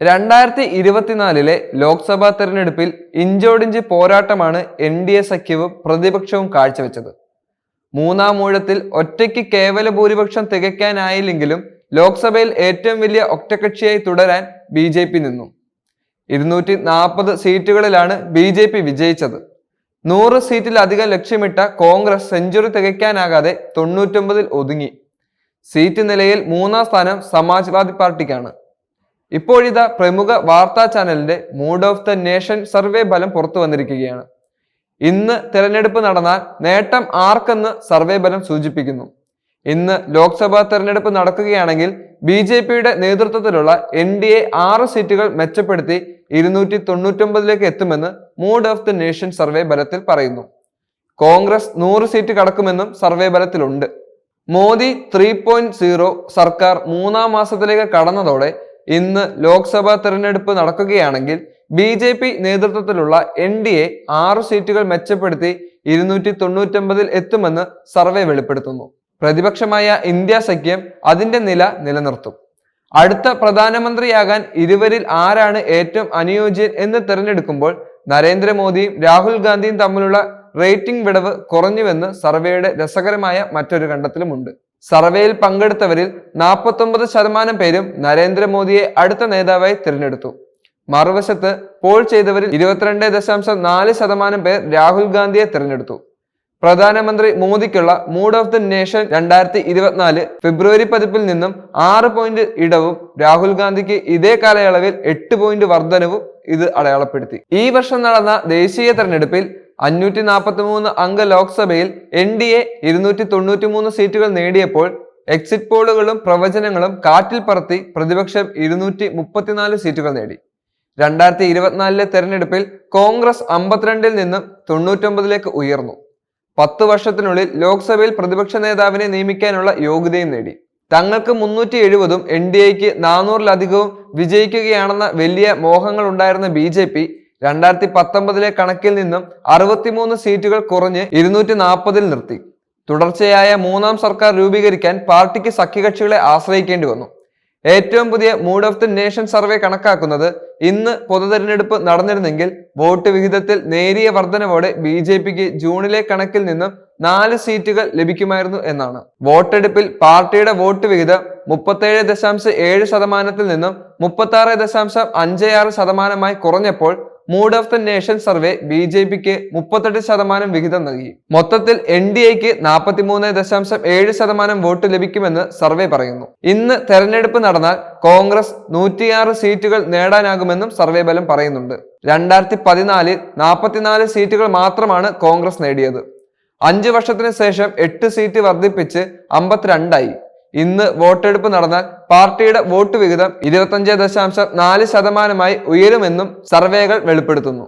രണ്ടായിരത്തി ഇരുപത്തിനാലിലെ ലോക്സഭാ തെരഞ്ഞെടുപ്പിൽ ഇഞ്ചോടിഞ്ച് പോരാട്ടമാണ് എൻ ഡി എ സഖ്യവും പ്രതിപക്ഷവും കാഴ്ചവെച്ചത്. മൂന്നാം ഊഴത്തിൽ ഒറ്റയ്ക്ക് കേവല ഭൂരിപക്ഷം തികയ്ക്കാനായില്ലെങ്കിലും ലോക്സഭയിൽ ഏറ്റവും വലിയ ഒറ്റകക്ഷിയായി തുടരാൻ ബി ജെ പി നിന്നു. ഇരുന്നൂറ്റി നാൽപ്പത് സീറ്റുകളിലാണ് ബി ജെ പി വിജയിച്ചത്. നൂറ് സീറ്റിലധികം ലക്ഷ്യമിട്ട കോൺഗ്രസ് സെഞ്ചുറി തികയ്ക്കാനാകാതെ തൊണ്ണൂറ്റൊമ്പതിൽ ഒതുങ്ങി. സീറ്റ് നിലയിൽ മൂന്നാം സ്ഥാനം സമാജ്വാദി പാർട്ടിക്കാണ്. ഇപ്പോഴിതാ പ്രമുഖ വാർത്താ ചാനലിന്റെ mood of the nation survey ഫലം പുറത്തു വന്നിരിക്കുകയാണ്. ഇന്ന് തെരഞ്ഞെടുപ്പ് നടന്നാൽ നേട്ടം ആർക്കെന്ന് സർവേ ഫലം സൂചിപ്പിക്കുന്നു. ഇന്ന് ലോക്സഭാ തെരഞ്ഞെടുപ്പ് നടക്കുകയാണെങ്കിൽ ബി ജെ പിയുടെ നേതൃത്വത്തിലുള്ള എൻ ഡി എ ആറ് സീറ്റുകൾ മെച്ചപ്പെടുത്തി ഇരുന്നൂറ്റി തൊണ്ണൂറ്റൊമ്പതിലേക്ക് എത്തുമെന്ന് mood of the nation survey ഫലത്തിൽ പറയുന്നു. കോൺഗ്രസ് നൂറ് സീറ്റ് കടക്കുമെന്നും സർവേ ഫലത്തിലുണ്ട്. മോദി ത്രീ പോയിന്റ് സീറോ സർക്കാർ മൂന്നാം മാസത്തിലേക്ക് കടന്നതോടെ ഇന്ന് ലോക്സഭാ തെരഞ്ഞെടുപ്പ് നടക്കുകയാണെങ്കിൽ ബി ജെ പി നേതൃത്വത്തിലുള്ള എൻ ഡി എ ആറ് സീറ്റുകൾ മെച്ചപ്പെടുത്തി ഇരുന്നൂറ്റി തൊണ്ണൂറ്റൊമ്പതിൽ എത്തുമെന്ന് സർവേ വെളിപ്പെടുത്തുന്നു. പ്രതിപക്ഷമായ ഇന്ത്യ സഖ്യം അതിന്റെ നില നിലനിർത്തും. അടുത്ത പ്രധാനമന്ത്രിയാകാൻ ഇരുവരിൽ ആരാണ് ഏറ്റവും അനുയോജ്യൻ എന്ന് തിരഞ്ഞെടുക്കുമ്പോൾ നരേന്ദ്രമോദിയും രാഹുൽ ഗാന്ധിയും തമ്മിലുള്ള റേറ്റിംഗ് വിടവ് കുറഞ്ഞുവെന്ന് സർവേയുടെ രസകരമായ മറ്റൊരു കണ്ടെത്തലുമുണ്ട്. സർവേയിൽ പങ്കെടുത്തവരിൽ നാൽപ്പത്തൊമ്പത് ശതമാനം പേരും നരേന്ദ്രമോദിയെ അടുത്ത നേതാവായി തിരഞ്ഞെടുത്തു. മറുവശത്ത് പോൾ ചെയ്തവരിൽ ഇരുപത്തിരണ്ട് ദശാംശം നാല് ശതമാനം പേർ രാഹുൽ ഗാന്ധിയെ തിരഞ്ഞെടുത്തു. പ്രധാനമന്ത്രി മോദിക്കുള്ള മൂഡ് ഓഫ് ദി നേഷൻ രണ്ടായിരത്തി ഇരുപത്തിനാല് ഫെബ്രുവരി പതിപ്പിൽ നിന്നും ആറ് പോയിന്റ് ഇടവും രാഹുൽ ഗാന്ധിക്ക് ഇതേ കാലയളവിൽ എട്ട് പോയിന്റ് വർധനവും ഇത് അടയാളപ്പെടുത്തി. ഈ വർഷം നടന്ന ദേശീയ തെരഞ്ഞെടുപ്പിൽ അഞ്ഞൂറ്റി നാൽപ്പത്തി മൂന്ന് അംഗ ലോക്സഭയിൽ എൻ ഡി എ ഇരുന്നൂറ്റി തൊണ്ണൂറ്റി മൂന്ന് സീറ്റുകൾ നേടിയപ്പോൾ എക്സിറ്റ് പോളുകളും പ്രവചനങ്ങളും കാറ്റിൽ പറത്തി പ്രതിപക്ഷം ഇരുന്നൂറ്റി മുപ്പത്തിനാല് സീറ്റുകൾ നേടി. രണ്ടായിരത്തി ഇരുപത്തിനാലിലെ തെരഞ്ഞെടുപ്പിൽ കോൺഗ്രസ് അമ്പത്തിരണ്ടിൽ നിന്നും തൊണ്ണൂറ്റൊമ്പതിലേക്ക് ഉയർന്നു. പത്ത് വർഷത്തിനുള്ളിൽ ലോക്സഭയിൽ പ്രതിപക്ഷ നേതാവിനെ നിയമിക്കാനുള്ള യോഗ്യതയും നേടി. തങ്ങൾക്ക് മുന്നൂറ്റി എഴുപതും എൻ ഡി എക്ക് നാനൂറിലധികവും വിജയിക്കുകയാണെന്ന വലിയ മോഹങ്ങൾ ഉണ്ടായിരുന്ന ബി ജെ പി രണ്ടായിരത്തി പത്തൊമ്പതിലെ കണക്കിൽ നിന്നും അറുപത്തിമൂന്ന് സീറ്റുകൾ കുറഞ്ഞ് ഇരുന്നൂറ്റി നാൽപ്പതിൽ നിർത്തി. തുടർച്ചയായ മൂന്നാം സർക്കാർ രൂപീകരിക്കാൻ പാർട്ടിക്ക് സഖ്യകക്ഷികളെ ആശ്രയിക്കേണ്ടി വന്നു. ഏറ്റവും പുതിയ mood of the nation survey കണക്കാക്കുന്നത് ഇന്ന് പൊതുതെരഞ്ഞെടുപ്പ് നടന്നിരുന്നെങ്കിൽ വോട്ട് വിഹിതത്തിൽ നേരിയ വർധനവോടെ ബി ജെ പിക്ക് ജൂണിലെ കണക്കിൽ നിന്നും നാല് സീറ്റുകൾ ലഭിക്കുമായിരുന്നു എന്നാണ്. വോട്ടെടുപ്പിൽ പാർട്ടിയുടെ വോട്ട് വിഹിതം മുപ്പത്തേഴ് ദശാംശം ഏഴ് ശതമാനത്തിൽ നിന്നും മുപ്പത്തി ആറ് ദശാംശം അഞ്ച് ആറ് ശതമാനമായി കുറഞ്ഞപ്പോൾ mood of the nation survey B J പിക്ക് മുപ്പത്തെട്ട് ശതമാനം വിഹിതം നൽകി. മൊത്തത്തിൽ എൻ ഡി എക്ക് നാൽപ്പത്തിമൂന്ന് ദശാംശം ഏഴ് ശതമാനം വോട്ട് ലഭിക്കുമെന്ന് സർവേ പറയുന്നു. ഇന്ന് തെരഞ്ഞെടുപ്പ് നടന്നാൽ കോൺഗ്രസ് നൂറ്റിയാറ് സീറ്റുകൾ നേടാനാകുമെന്നും സർവേ ബലം പറയുന്നുണ്ട്. രണ്ടായിരത്തി പതിനാലിൽ നാൽപ്പത്തിനാല് സീറ്റുകൾ മാത്രമാണ് കോൺഗ്രസ് നേടിയത്. അഞ്ചു വർഷത്തിന് ശേഷം എട്ട് സീറ്റ് വർദ്ധിപ്പിച്ച് അമ്പത്തിരണ്ടായി. ഇന്ന് വോട്ടെടുപ്പ് നടന്നാൽ പാർട്ടിയുടെ വോട്ട് വിഹിതം ഇരുപത്തഞ്ച് ദശാംശം നാല് ശതമാനമായി ഉയരുമെന്നും സർവേകൾ വെളിപ്പെടുത്തുന്നു.